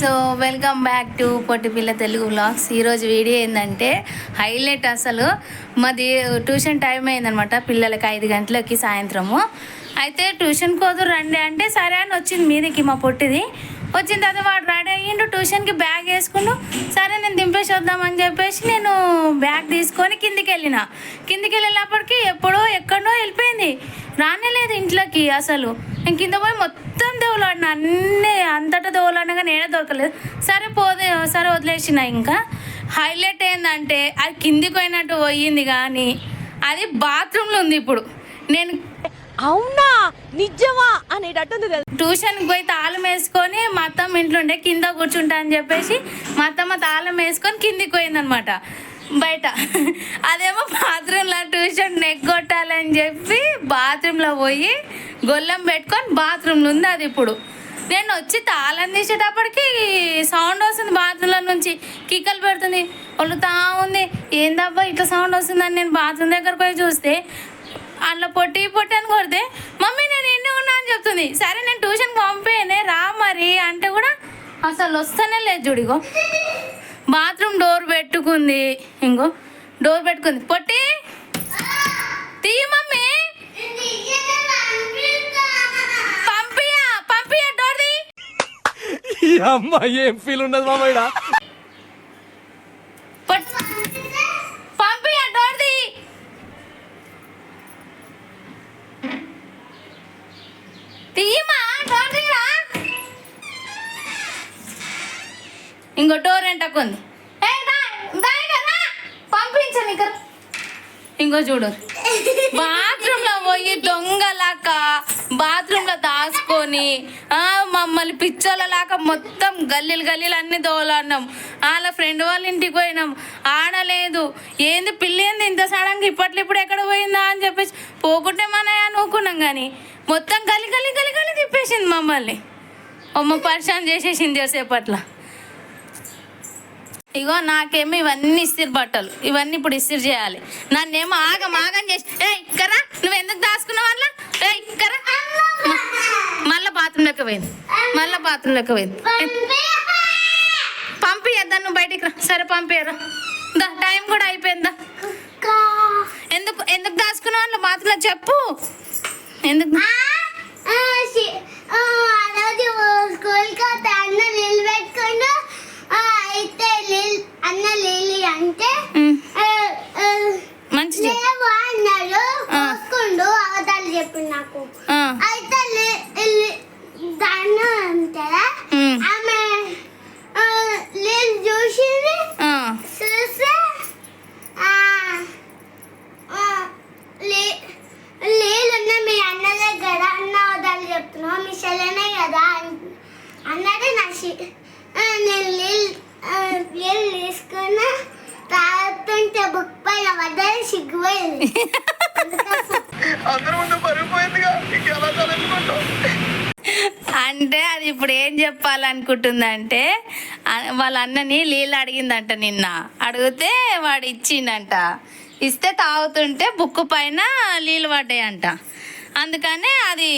So welcome back to Pottipilla Telugu vlogs. ఈరోజు video ఏంటంటే highlight అసలు. మాది ట్యూషన్ టైం అయిందనమాట పిల్లలకి ఐదు గంటలకి సాయంత్రము. అయితే ట్యూషన్ కోదు రండి అంటే సరే అని వచ్చింది మీదకి మా పొట్టిది. వచ్చిన తర్వాత వాడు రెడీ అయ్యిండు ట్యూషన్కి బ్యాగ్ వేసుకుంటూ సరే నేను దింపేసి వద్దామని చెప్పేసి నేను బ్యాగ్ తీసుకొని కిందికి వెళ్ళిన కిందికి వెళ్ళినప్పటికీ ఎప్పుడో ఎక్కడో వెళ్ళిపోయింది. రానేలేదు ఇంట్లోకి అసలు. నేను కింద పోయి మొత్తం దోవలాడిన అన్నీ అంతటా దోవలాడినా కానీ ఏడా దొరకలేదు. సరే పోదే సరే వదిలేసిన ఇంకా. హైలైట్ ఏంటంటే అది కిందికి పోయినట్టు పోయింది కానీ అది బాత్రూంలో ఉంది ఇప్పుడు. నేను అవునా? నిజమా? అనేటట్టుంది? ట్యూషన్కి పోయి తాళం వేసుకొని మా అత్తమ్మ ఇంట్లో ఉండే కింద కూర్చుంటా అని చెప్పేసి మా అత్తమ్మ తాళం వేసుకొని కిందికి పోయిందనమాట. బయట. అదేమో బాత్రూంలో ట్యూషన్ నెగ్గొట్టాలని చెప్పి బాత్రూంలో పోయి గొల్లం పెట్టుకొని బాత్రూంలో ఉంది అది ఇప్పుడు. నేను వచ్చి తాళం తీసేటప్పటికి సౌండ్ వస్తుంది బాత్రూంలో నుంచి. కిక్కలు పెడుతుంది. వలుతా ఉంది. ఏందబ్బా ఇట్లా సౌండ్ వస్తుందని నేను బాత్రూమ్ దగ్గరకు పోయి చూస్తే అందులో పొట్టి పొట్టి అని కొడితే మమ్మీ నేను ఎన్ని ఉన్నా అని చెప్తుంది. సరే నేను ట్యూషన్కి పంపేనే రా మరి అంటే కూడా అసలు వస్తానే లేదు చూడిగో బాత్రూమ్ డోర్ పెట్టుకుంది. ఇంకో డోర్ పెట్టుకుంది. పొట్టి! తీ మమ్మీ! పంపియా పంపియా డోర్ అమ్మ ఏం ఫీల్ ఉండదు మామయ్య పొట్- పంపియా డోర్ తీ తీయమా డోర్ తీరా ఇంకో డోర్ ఎంటకుంది ఉంది. పంపించండి ఇక్కడ ఇంకో చూడు. బాత్రూమ్లో పోయి దొంగలాక బాత్రూమ్లో దాచుకొని ఆ మమ్మల్ని పిచ్చోళ్ళలాక మొత్తం గల్లీలు గల్లీలు అన్ని దోలాడినాం. వాళ్ళ ఫ్రెండ్ వాళ్ళ ఇంటికి పోయినాం. ఆడలేదు ఏంది పిల్లి ఏంది ఇంత సడన్గా ఇప్పట్లో ఇప్పుడు ఎక్కడ పోయిందా అని చెప్పేసి పోకుంటే మన అనుకున్నాం కానీ మొత్తం గలి గలి గలి గలి తిప్పేసింది మమ్మల్ని. అమ్మ పరిశాన్ చేసేసింది సేపట్ల ఇగో నాకేమో ఇవన్నీ ఇస్తిరి బట్టలు ఇవన్నీ ఇప్పుడు ఇస్తిరి చేయాలి నన్నేమో ఆగం ఆగం చేసి ఏ ఇక్కరా నువ్వు ఎందుకు దాచుకున్నావు అట్లా ఏ ఇక్కరా మళ్ళీ బాత్రూమ్ లెక్క పోయింది మళ్ళీ బాత్రూమ్ లెక్క పోయింది పంపియద్దా నువ్వు బయటికి రా సరే పంపియరా దా టైం కూడా అయిపోయిందా ఎందుకు ఎందుకు దాచుకున్నావు అట్లా బాత్రూంలో చెప్పు ఎందుకు స్కూల్కి నీళ్ళు పెట్టుకుంటూ అయితే నీళ్ళు అన్న నీళ్ళు అంటే ఉమ్, ఆ, ఆ, మంచి చెప్పు లేవు అన్నాడు ఆ. పోసుకుండు అవతాలు చెప్పి నాకు ఆ, అయితే లే- లే- దాన్ని అంటే ఉమ్, ఆమె ఆ, నీళ్ళు చూసింది ఆ, చూస్తే ఆ, ఆ, లే- లేదన్న మీ అన్న దగ్గర అన్న వదాలు చెప్తున్నావు మీ చెల్లెనే కదా అన్- అన్నది నా షి- ఆ, నేను నీళ్ళు ఆ, నీళ్ళు తీసుకున్నా తాగుతుంటే బుక్ పైన వద్దని సిగ్గుపోయింది అందరూ ఉండి పరిగిపోయిందిగా ఇంకెలా అంటే అది ఇప్పుడు ఏం చెప్పాలనుకుంటుందంటే వాళ్ళ అన్నని నీళ్ళు అడిగిందంట నిన్న. అడిగితే వాడు ఇచ్చిండంట. ఇస్తే తాగుతుంటే బుక్ పైన నీళ్ళు పడ్డాయంట. అందుకనే అది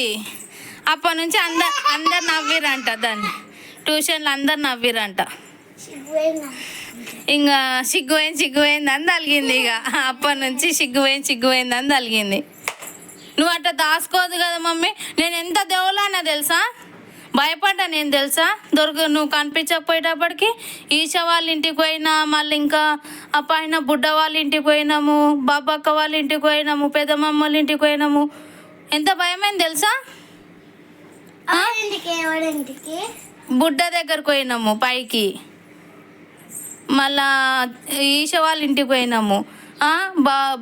అప్పటి నుంచి అందరు అందరు నవ్విరంట దాన్ని. ట్యూషన్లో అందరు నవ్విరంట. ఇంకా సిగ్గుపోయింది సిగ్గుపోయింది అని తలిగింది ఇక అప్పటి నుంచి సిగ్గుపోయింది సిగ్గుపోయింది అని తలిగింది. నువ్వు అట్లా దాచుకోదు కదా మమ్మీ. నేను ఎంత దేవులానా తెలుసా? భయపడ్డా నేను తెలుసా? దొరక నువ్వు కనిపించకపోయేటప్పటికి ఈష వాళ్ళ ఇంటికి పోయినా మళ్ళీ ఇంకా ఆ పైన బుడ్డ వాళ్ళ ఇంటికి పోయినాము బాబక్క వాళ్ళ ఇంటికి పోయినాము పెద్దమ్మ వాళ్ళ ఇంటికి పోయినాము. ఎంత భయమైంది తెలుసా? బుడ్డ దగ్గరకు పోయినాము పైకి. మళ్ళా ఈష వాళ్ళ ఇంటికి పోయినాము.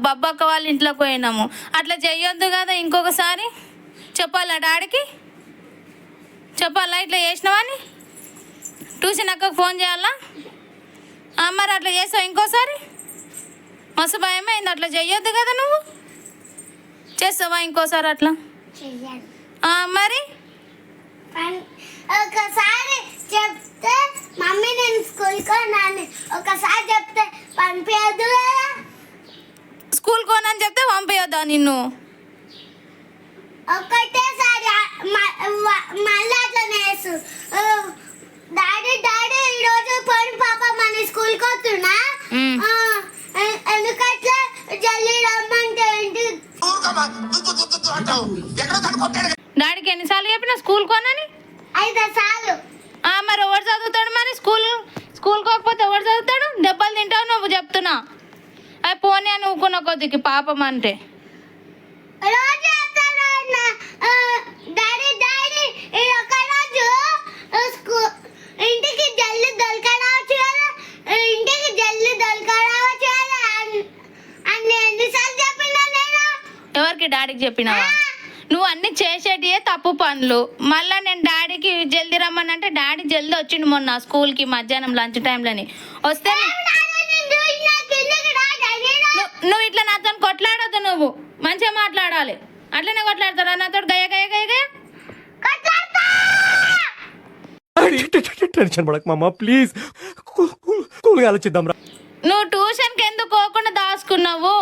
బబ్బక్క వాళ్ళ ఇంట్లోకి పోయినాము. అట్లా చెయ్యొద్దు కదా ఇంకొకసారి? చెప్పాలా డాడీకి? చెప్పాలా ఇట్లా చేసినావని ట్యూషన్ అక్కకు ఫోన్ చేయాలా? మరి అట్లా చేసావు ఇంకోసారి? మస్తు భయమైంది అట్లా చెయ్యొద్దు కదా నువ్వు? చేస్తావా ఇంకోసారి అట్లా? మరి? ఒకసారి చెప్తే మమ్మీ నేను స్కూల్కి ఒకసారి చెప్తే పంపించదు కదా. స్కూల్ కోనని చెప్తే పంపేయొద్దా నిన్ను? ఈ రోజు పాప డాడీకి ఎన్నిసార్లు చెప్పిన స్కూల్ కోనని ఐదు సార్లు అది పోనీ అని ఊకున్న కొద్దికి పాపం అంటే. ఇంటికి జల్లి దొరకరావచ్చు కదా ఆ, ఇంటికి జల్లి దొరకరావచ్చు కదా అన్- అన్ని ఎన్నిసార్లు చెప్పినా నేను? ఎవరికి డాడీకి చెప్పినావా? నువ్వు అన్ని చేసేటివే తప్పు పనులు. మళ్ళీ నేను డాడీకి జల్దీ రమ్మని అంటే డాడీ జల్దీ వచ్చిండు మొన్న స్కూల్కి మధ్యాహ్నం లంచ్ టైంలోని. వస్తే నాన్న నిన్ను చూసినా కిందకి రాదా నేను? నువ్వు ఇట్లా నాతో కొట్లాడొద్దు నువ్వు. మంచిగా మాట్లాడాలి. అట్లనే కొట్లాడతారా? నాతో గయ గయ గయ గయ కొట్లాడతా! టెన్షన్ పడక మామ ప్లీజ్. కూల్గా ఆలోచిద్దాం రా. నువ్వు ట్యూషన్కి ఎందుకు పోకుండా దాచుకున్నావు?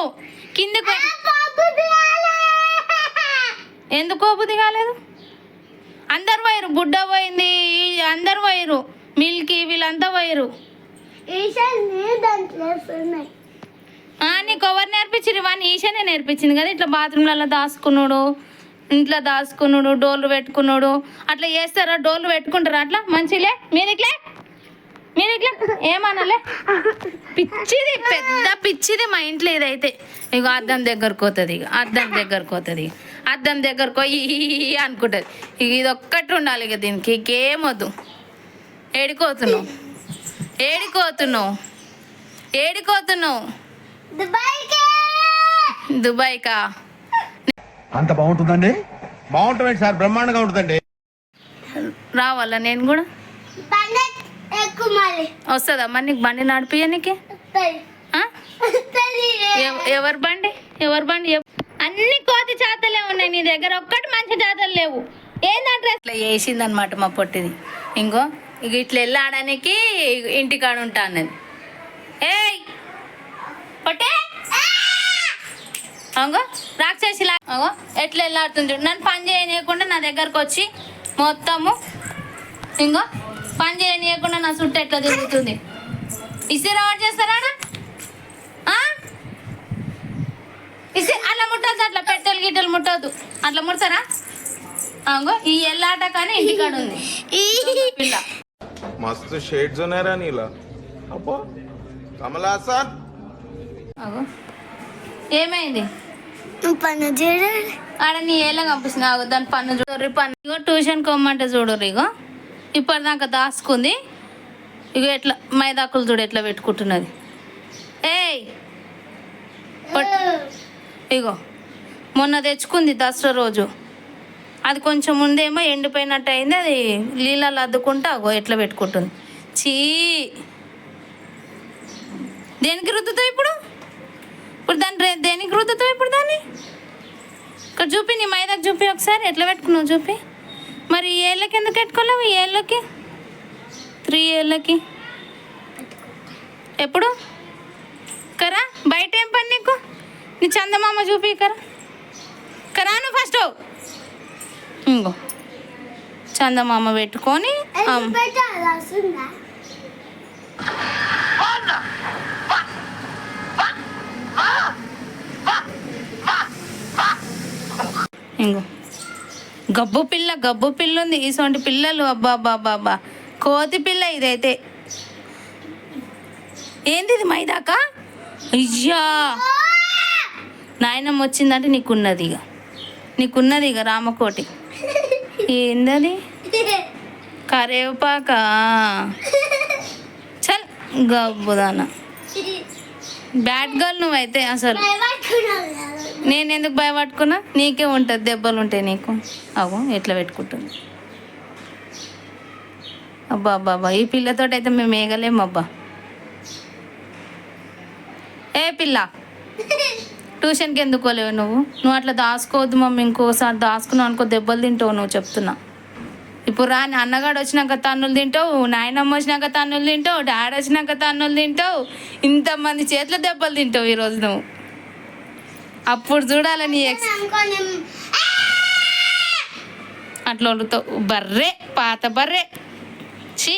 కిందికి. ఎందుకు బుద్ధి కాలేదు అందరు పోయిరు బుడ్డ పోయింది అందరు పోయిరు మిల్కీ వీళ్ళంతా పోయిరు ఈశాన్ నీ దాంట్లో ఉన్నాయి ఆ, నీకు ఎవరు నేర్పించింది వాడిని ఈశానే నేర్పించింది కదా. ఇట్లా బాత్రూమ్లలో దాచుకున్నాడు ఇంట్లో దాచుకున్నాడు డోర్లు పెట్టుకున్నాడు. అట్లా చేస్తారా? డోర్లు పెట్టుకుంటారా? అట్లా? మంచిలే మీదికిలే మీదికిలే ఏమనలే? పిచ్చిది పెద్ద పిచ్చిది మా ఇంట్లో ఇదైతే. ఇక అద్దం దగ్గరకు పోతుంది ఇక అద్దం దగ్గరకు పోతుంది అద్దం దగ్గరకు పోయి అనుకుంటుంది. ఇక ఇది ఒక్కటి ఉండాలి ఇక దీనికి ఇంకేమొద్దు ఏడికోతున్నావు ఏడికోతున్నావు ఏడికోతున్నావు దుబాయ్కి? దుబాయ్కా? అంత బాగుంటుందండి? బాగుంటుంది సార్ బ్రహ్మాండంగా ఉంటుందండి. రావాలా నేను కూడా? బండి ఎక్కువ మళ్ళీ వస్తుందా మరి నీకు బండి నడిపియనికి. ఎవరి బండి? ఎవరి బండి? అన్ని కోతి చేతలే ఉన్నాయి నీ దగ్గర. ఒక్కటి మంచి చేతలు లేవు. ఏందంటే ఇట్లా వేసింది అనమాట మా పొట్టిది. ఇంకో ఇక ఇట్లా వెళ్ళాడానికి ఇంటికాడ ఉంటా అన్నది. ఏయ్! పట్టే అవుగో రాక్షసి లాగో ఎట్లా వెళ్ళాడుతుంది నన్ను పని చేయనీయకుండా నా దగ్గరకు వచ్చి మొత్తము ఇంకో పని చేయనీయకుండా నా చుట్టూ ఎట్లా తిరుగుతుంది? ఇస్తే రావట్ చేస్తారా ఇస్తే అట్లా ముట్టద్దు అట్లా పెట్టలు గిట్టెలు ముట్టద్దు. అట్లా ముడతారా? అవుగో ఈ ఎల్లాట కానీ ఇంటికాడ ఉంది మస్తు షేడ్స్ ఉన్నారా నీలా. అబ్బో కమలాసన్ ఏమైంది? పని చేయడం ఆడ నీ ఏళ్ళ కనిపిస్తుంది. ఆగో దాని పన్ను చూడరు పన్ను. ఇగో ట్యూషన్ కొమ్మంటే చూడరు ఇగో. ఇప్పటిదాకా దాచుకుంది. ఇగో ఎట్లా మైదాకులు చూడు ఎట్లా పెట్టుకుంటున్నది. ఏయ్! ఇగో మొన్న తెచ్చుకుంది దసరా రోజు. అది కొంచెం ముందేమో ఎండిపోయినట్టు అయింది. అది నీళ్ళలో అద్దుకుంటా అగో ఎట్లా పెట్టుకుంటుంది. చీ! దేనికి రుద్దుతావు ఇప్పుడు? ఇప్పుడు దాన్ని రే- దేనికి రుద్దుతావు ఇప్పుడు దాన్ని? ఇక్కడ చూపి నీ మైదాకు చూపి ఒకసారి. ఎట్లా పెట్టుకున్నావు చూపి? మరి ఈ ఏళ్ళకి ఎందుకు పెట్టుకోలేవు? ఈ ఏళ్ళకి? త్రీ ఏళ్ళకి? ఎప్పుడు? కరా బయట ఏం పని నీకు? నీ చందమామ చూపి కరా. కరా నువ్వు ఫస్ట్ ఇంకో. చందమామ పెట్టుకొని ఇంకో. గబ్బు పిల్ల గబ్బు పిల్ల ఉంది ఇటువంటి పిల్లలు అబ్బా అబ్బా అబ్బా అబ్బా. కోతి పిల్ల ఇదైతే. ఏంది ఇది మైదాకా? అయ్యా! నాయనమ్మ వచ్చిందంటే నీకున్నది ఇక నీకున్నది ఇక రామకోటి. ఏందది? కరేపాక చల్ గబ్బుదానా బ్యాట్ గర్ల్ నువ్వైతే అసలు. నేను ఎందుకు భయపట్టుకున్నా నీకే ఉంటుంది దెబ్బలు ఉంటాయి నీకు. అవు ఎట్లా పెట్టుకుంటుంది? అబ్బా అబ్బా అబ్బా ఈ పిల్లతో అయితే మేము వేయగలేము అబ్బా. ఏ పిల్ల? ట్యూషన్కి ఎందుకు పోలేవు నువ్వు? నువ్వు అట్లా దాచుకోవద్దు మమ్మీ ఇంకోసారి దాచుకున్నావు అనుకో దెబ్బలు తింటావు నువ్వు చెప్తున్నా. ఇప్పుడు రా అన్నగాడు వచ్చినాక తన్నులు తింటావు నాయనమ్మ వచ్చినాక తన్నులు తింటావు డాడీ వచ్చినాక తన్నులు తింటావు ఇంతమంది చేతుల దెబ్బలు తింటావు ఈరోజు నువ్వు. అప్పుడు చూడాలి నీ ఎక్స్ అట్లా వండుతావు బర్రే పాత బర్రే. ఛీ.